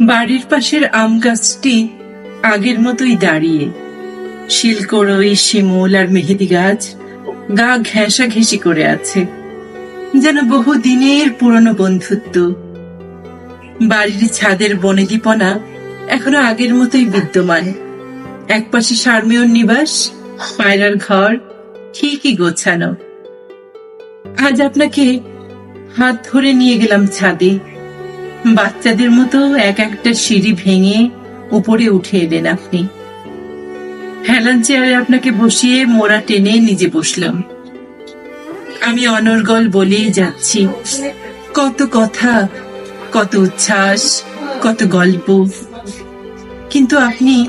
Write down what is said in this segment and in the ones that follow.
বাড়ির পাশের আম গাছটি আগের মতোই দাঁড়িয়ে। শিলকড়ই, শিমুল আর মেহেদি গাছ গা ঘেঁষা ঘেঁষি করে আছে। যেন বহু দিনের পুরনো বন্ধুত্ব। বাড়ির ছাদের বনেদিপনা এখনও আগের মতোই বিদ্যমান। একপাশে শারমিয়র নিবাস, পায়রার ঘর, ঠিকই গোছানো। আজ আপনাকে হাত ধরে নিয়ে গেলাম ছাদে। বাচ্চাদের মতো এক একটা সিঁড়ি ভেঙে উপরে উঠে এলেন আপনি। হেলান চেয়ারে আপনাকে বসিয়ে মোড়া টেনে নিজে বসলাম। আমি অনর্গল বলেই যাচ্ছি। কত কথা, কত উচ্ছ্বাস, কত গল্প। কিন্তু আপনি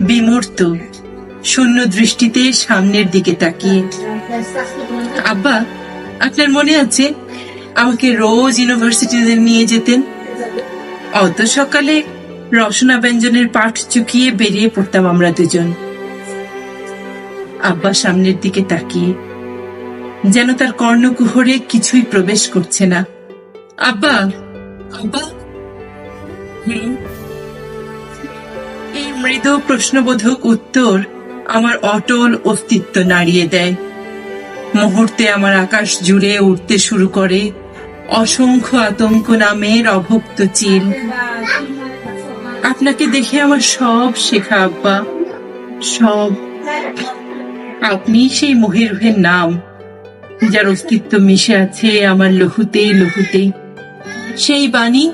বিমূর্ত, শূন্য দৃষ্টিতে সামনের দিকে তাকিয়ে। আব্বা, আপনার মনে আছে আমাকে রোজ ইউনিভার্সিটিতে নিয়ে যেতেন? অত সকালে রসনা ব্যঞ্জনের পাঠ চুকিয়ে বেরিয়ে পড়তাম আমরা দুজন। আব্বা সামনের দিকে তাকিয়ে, যেন তার কর্ণকুহরে কিছুই প্রবেশ করছে না। আব্বা আব্বা। এই মৃদু প্রশ্নবোধক উত্তর আমার অটল অস্তিত্ব নাড়িয়ে দেয়। মুহূর্তে আমার আকাশ জুড়ে উঠতে শুরু করে। অসংখ্য আতঙ্ক নামের অভক্ত চিল। আপনাকে দেখে আমার সব শেখা আব্বা। সব। আপনি সেই মহিরুহের নাম, যার অস্তিত্ব মিশে আছে আমার লহুতে লহুতে সেই বাণী,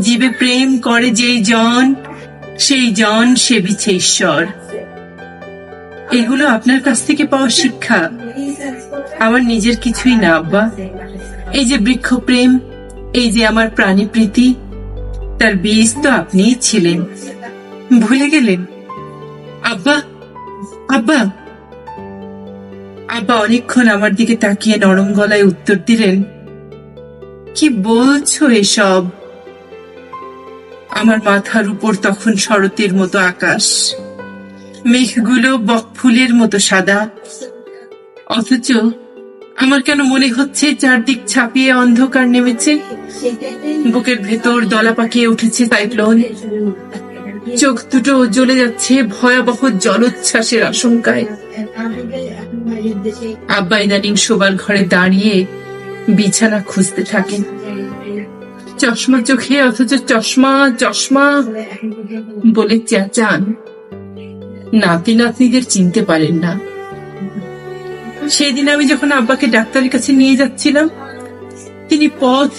জীবে প্রেম করে যেই জন, সেই জন সেবিছে ঈশ্বর। এগুলো আপনার কাছ থেকে পাওয়া শিক্ষা। আমার নিজের কিছুই না, আব্বা। এই যে বৃক্ষ প্রেম, এই যে আমার প্রাণী প্রীতি, তার বীজ তো আপনিই ছিলেন। ভুলে গেলেন? আব্বা আব্বা। আব্বা অনেকক্ষণ আমার দিকে তাকিয়ে নরম গলায় উত্তর দিলেন, কি বলছো এসব? আমার মাথার উপর তখন শরতের মতো আকাশ। মেঘগুলো বকফুলের মতো সাদা। অথচ আমার কেন মনে হচ্ছে চারদিক ছাপিয়ে অন্ধকার নেমেছে? বুকের ভেতর দলা পাকিয়ে উঠেছে সাইক্লোন। চোখ দুটো জ্বলে যাচ্ছে ভয়াবহ জলোচ্ছ্বাসের আশঙ্কায়। আব্বা ইদানিং শোবার ঘরে দাঁড়িয়ে বিছানা খুঁজতে থাকেন চশমা চোখে অথচ চশমা চশমা বলে চেঁচান নাতি নাতনিদের চিনতে পারেন না। সেদিন আমি যখন আব্বাকে ডাক্তারের কাছে নিয়ে যাচ্ছিলাম, তিনি পথ